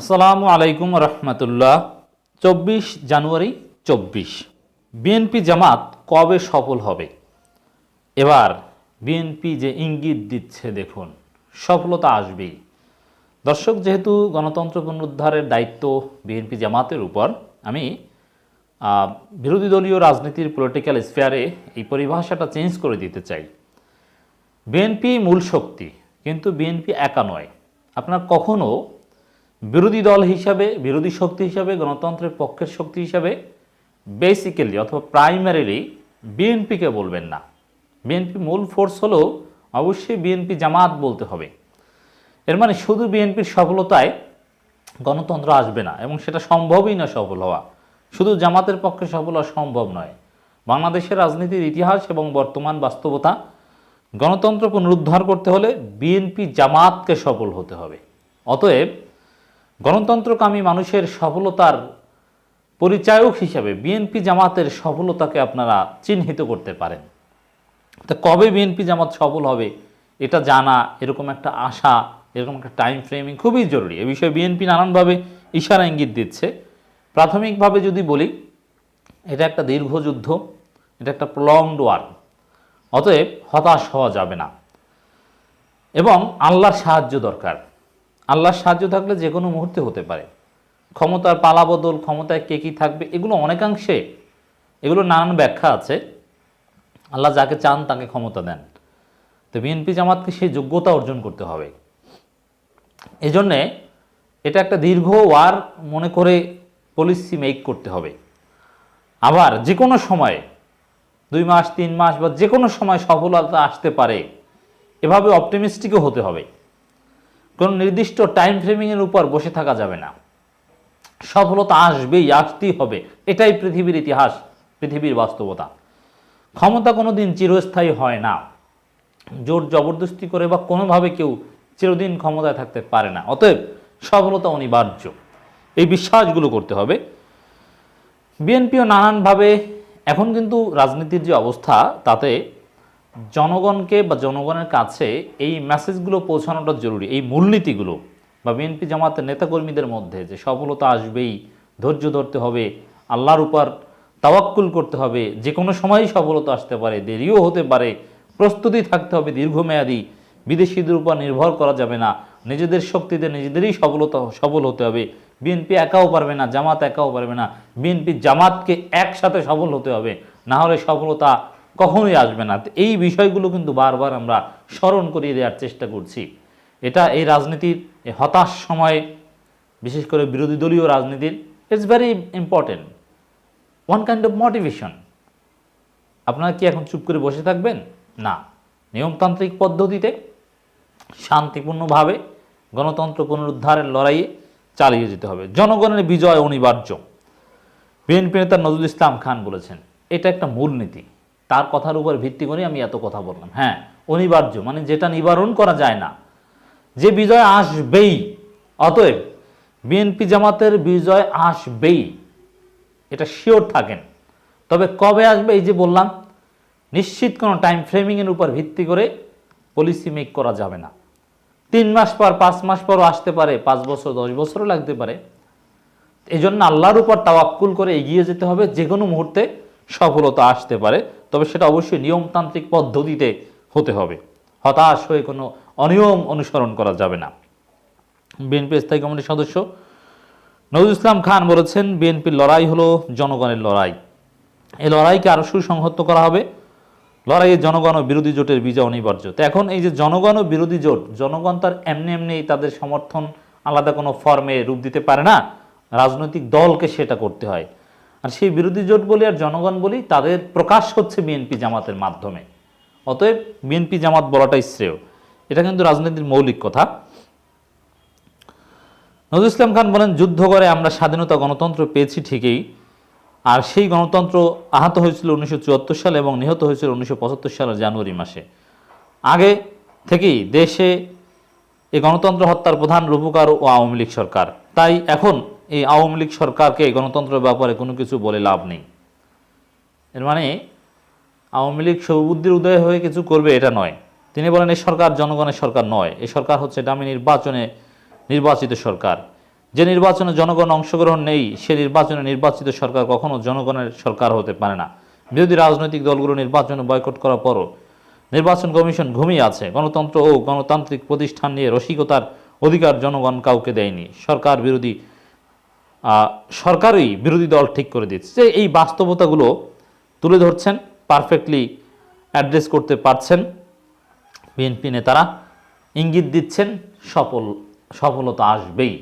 আসসালামু আলাইকুম রহমতুল্লাহ। চব্বিশ জানুয়ারি চব্বিশ। বিএনপি জামাত কবে সফল হবে? এবার বিএনপি যে ইঙ্গিত দিচ্ছে, দেখুন, সফলতা আসবেই। দর্শক, যেহেতু গণতন্ত্র পুনরুদ্ধারের দায়িত্ব বিএনপি জামাতের উপর, আমি বিরোধী দলীয় রাজনীতির পলিটিক্যাল স্পেয়ারে এই পরিভাষাটা চেঞ্জ করে দিতে চাই। বিএনপি মূল শক্তি, কিন্তু বিএনপি একা নয়। আপনার কখনো বিরোধী দল হিসাবে, বিরোধী শক্তি হিসাবে, গণতন্ত্রের পক্ষের শক্তি হিসাবে বেসিক্যালি অথবা প্রাইমারিলি বিএনপিকে বলবেন না। বিএনপি মূল ফোর্স হলেও অবশ্যই বিএনপি জামাত বলতে হবে। এর মানে শুধু বিএনপির সফলতায় গণতন্ত্র আসবে না এবং সেটা সম্ভবই না সফল হওয়া। শুধু জামাতের পক্ষে সফল হওয়া সম্ভব নয়। বাংলাদেশের রাজনীতির ইতিহাস এবং বর্তমান বাস্তবতা গণতন্ত্র পুনরুদ্ধার করতে হলে বিএনপি জামাতকে সফল হতে হবে। অতএব গণতন্ত্রকামী মানুষের সফলতার পরিচায়ক হিসাবে বিএনপি জামাতের সফলতাকে আপনারা চিহ্নিত করতে পারেন। তা কবে বিএনপি জামাত সফল হবে এটা জানা এরকম একটা আশা, এরকম একটা টাইম ফ্রেমিং খুবই জরুরি। এ বিষয়ে বিএনপি নানানভাবে ইশারা ইঙ্গিত দিচ্ছে। প্রাথমিকভাবে যদি বলি, এটা একটা দীর্ঘ যুদ্ধ, এটা একটা প্রলংড ওয়ার অতএব হতাশ হওয়া যাবে না। এবং আল্লাহর সাহায্য দরকার। আল্লাহর সাহায্য থাকলে যে কোনো মুহূর্তে হতে পারে। ক্ষমতার পালাবদল, ক্ষমতায় কে কী থাকবে, এগুলো অনেকাংশে, এগুলো নানান ব্যাখ্যা আছে। আল্লাহ যাকে চান তাকে ক্ষমতা দেন। তো বিএনপি জামাতকে সেই যোগ্যতা অর্জন করতে হবে। এজন্যে এটা একটা দীর্ঘ ওয়ার মনে করে পলিসি মেক করতে হবে। আবার যে কোনো সময়ে, দুই মাস, তিন মাস বা যে কোনো সময় সফলতা আসতে পারে, এভাবে অপটিমিস্টিকও হতে হবে। নির্দিষ্ট টাইম ফ্রেমিংয়ের উপর বসে থাকা যাবে না। সফলতা আসবেই, আসতেই হবে। এটাই পৃথিবীর ইতিহাস, পৃথিবীর বাস্তবতা। ক্ষমতা কোনো দিন চিরস্থায়ী হয় না। জোর জবরদস্তি করে বা কোনোভাবে কেউ চিরদিন ক্ষমতায় থাকতে পারে না। অতএব সফলতা অনিবার্য। এই বিশ্বাসগুলো করতে হবে। বিএনপিও নানানভাবে, এখন কিন্তু রাজনীতির যে অবস্থা, তাতে জনগণকে বা জনগণের কাছে এই মেসেজগুলো পৌঁছানোটা জরুরি, এই মূলনীতিগুলো বা বিএনপি জামাতের নেতাকর্মীদের মধ্যে যে সফলতা আসবেই, ধৈর্য ধরতে হবে, আল্লাহর উপর তাওয়াক্কুল করতে হবে, যে কোনো সময়ই সফলতা আসতে পারে, দেরিও হতে পারে, প্রস্তুতি থাকতে হবে দীর্ঘমেয়াদী, বিদেশিদের উপর নির্ভর করা যাবে না, নিজেদের শক্তিতে নিজেদেরই সফলতা, সফল হতে হবে। বিএনপি একাও পারবে না, জামাত একাও পারবে না, বিএনপি জামাতকে একসাথে সফল হতে হবে, না হলে সফলতা কখনোই আসবে না। এই বিষয়গুলো কিন্তু বারবার আমরা স্মরণ করিয়ে দেওয়ার চেষ্টা করছি। এটা এই রাজনীতির হতাশ সময়ে, বিশেষ করে বিরোধী দলীয় রাজনীতির it's very important one kind of motivation আপনারা কি এখন চুপ করে বসে থাকবেন? না। নিয়মতান্ত্রিক পদ্ধতিতে শান্তিপূর্ণভাবে গণতন্ত্র পুনরুদ্ধারের লড়াইয়ে চালিয়ে যেতে হবে। জনগণের বিজয় অনিবার্য। বিএনপি নেতা নজরুল ইসলাম খান বলেছেন, এটা একটা মূলনীতি। তার কথার উপর ভিত্তি করে আমি এত কথা বললাম। হ্যাঁ অনিবার্য মানে যেটা নিবারণ করা যায় না। যে বিজয় আসবেই, অতএব বিএনপি জামাতের বিজয় আসবেই, এটা শিওর থাকেন। তবে কবে আসবে এই যে বললাম, নিশ্চিত কোনো টাইম ফ্রেমিংয়ের উপর ভিত্তি করে পলিসি মেক করা যাবে না। তিন মাস পর, পাঁচ মাস পরও আসতে পারে, পাঁচ বছর, দশ বছরও লাগতে পারে। এই জন্য আল্লাহর উপর তাওয়াক্কুল করে এগিয়ে যেতে হবে যে কোনো মুহূর্তে সফলতা আসতে পারে। তবে সেটা অবশ্যই নিয়মতান্ত্রিক পদ্ধতিতে হতে হবে। হতাশ হয়ে কোনো অনিয়ম অনুসরণ করা যাবে না। বিএনপি স্থায়ী কমিটির সদস্য নজরুল ইসলাম খান বলেছেন, বিএনপির লড়াই হলো জনগণের লড়াই। এই লড়াইকে আরও সুসংহত করা হবে। লড়াইয়ে জনগণ ও বিরোধী জোটের বিজয় অনিবার্য। তো এখন এই যে জনগণ ও বিরোধী জোট, জনগণ তার এমনি এমনি তাদের সমর্থন আলাদা কোনো ফর্মে রূপ দিতে পারে না। রাজনৈতিক দলকে সেটা করতে হয়। আর সেই বিরোধী জোট বলি আর জনগণ বলি, তাদের প্রকাশ হচ্ছে বিএনপি জামাতের মাধ্যমে। অতএব বিএনপি জামাত বলাটাই শ্রেয়। এটা কিন্তু রাজনীতির মৌলিক কথা। নজরুল ইসলাম খান বলেন, যুদ্ধ করে আমরা স্বাধীনতা গণতন্ত্র পেয়েছি ঠিকই, আর সেই গণতন্ত্র আহত হয়েছিল উনিশশো চুয়াত্তর সালে এবং নিহত হয়েছিল উনিশশো পঁচাত্তর সালের জানুয়ারি মাসে। আগে থেকেই দেশে এই গণতন্ত্র হত্যার প্রধান রূপকার ও আওয়ামী লীগ সরকার। তাই এখন এই আওয়ামী লীগ সরকারকে, গণতন্ত্রের ব্যাপারে কোনো কিছু বলে লাভ নেই। এর মানে আওয়ামী লীগ সবুদ্ধির উদয় হয়ে কিছু করবে, এটা নয়। তিনি বলেন এই সরকার জনগণের সরকার নয়। এই সরকার হচ্ছে ডামি নির্বাচনে নির্বাচিত সরকার। যে নির্বাচনে জনগণ অংশগ্রহণ নেই, সে নির্বাচনে নির্বাচিত সরকার কখনো জনগণের সরকার হতে পারে না। বিরোধী রাজনৈতিক দলগুলো নির্বাচনে বয়কট করার পরও নির্বাচন কমিশন ঘুমিয়ে আছে। গণতন্ত্র ও গণতান্ত্রিক প্রতিষ্ঠান নিয়ে রসিকতার অধিকার জনগণ কাউকে দেয়নি। সরকার বিরোধী সরকারই বিরোধী দল ঠিক করে দিচ্ছে যে এই বাস্তবতাগুলো তুলে ধরছেন পারফেক্টলি অ্যাড্রেস করতে পারছেন। বিএনপি নেতারা ইঙ্গিত দিচ্ছেন সফল সফলতা আসবেই।